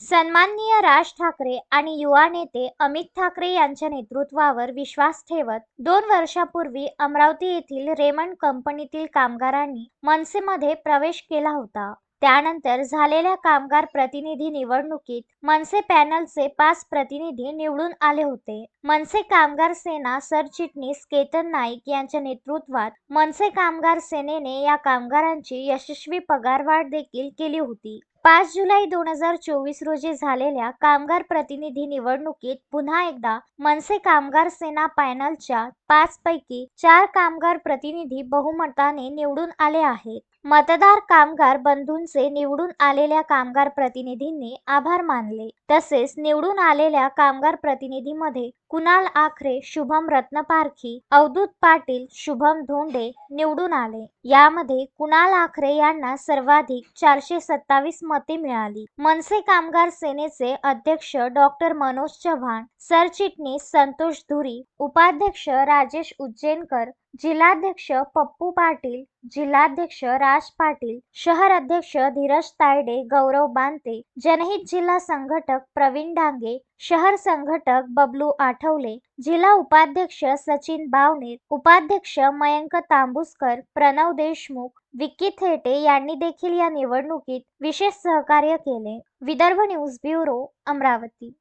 सन्माननीय राज ठाकरे आणि युवा नेते अमित ठाकरे यांच्या नेतृत्वावर विश्वास ठेवत दोन वर्षापूर्वी अमरावती येथील रेमंड कंपनीतील कामगारांनी मनसेमध्ये प्रवेश केला होता. त्यानंतर झालेल्या कामगार प्रतिनिधी निवडणुकीत मनसे पॅनलचे पाच प्रतिनिधी निवडून आले होते. मनसे कामगार सेना सरचिटणीस केतन नाईक यांच्या नेतृत्वात मनसे कामगार सेनेने या कामगारांची यशस्वी पगारवाढ देखील केली होती. पाच जुलै दोन हजार चोवीस रोजी झालेल्या कामगार प्रतिनिधी निवडणुकीत पुन्हा एकदा मनसे कामगार सेना पॅनलच्या पाच पैकी चार कामगार प्रतिनिधी बहुमताने निवडून आले आहेत. मतदार कामगार बंधूंचे निवडून आलेल्या कामगार प्रतिनिधींनी आभार मानले. तसेच निवडून आलेल्या कामगार प्रतिनिधीमध्ये कुणाल आखरे शुभम रत्नपारखी अवधूत पाटील शुभम धोंडे निवडून आले. यामध्ये कुणाल आखरे यांना सर्वाधिक चारशे सत्तावीस मते मिळाली. मनसे कामगार सेनेचे अध्यक्ष डॉक्टर मनोज चव्हाण सरचिटणीस संतोष धुरी उपाध्यक्ष राजेश उज्जैनकर जिल्हाध्यक्ष पप्पू पाटील जिल्हाध्यक्ष राज पाटील शहर अध्यक्ष धीरज तायडे गौरव बांते जनहित जिल्हा संघटक प्रवीण डांगे शहर संघटक बबलू आठवले जिल्हा उपाध्यक्ष सचिन बावणे उपाध्यक्ष मयंक तांबुसकर प्रणव देशमुख विक्की थेटे यांनी देखील या निवडणुकीत विशेष सहकार्य केले. Vidarbha news bureau Amravati.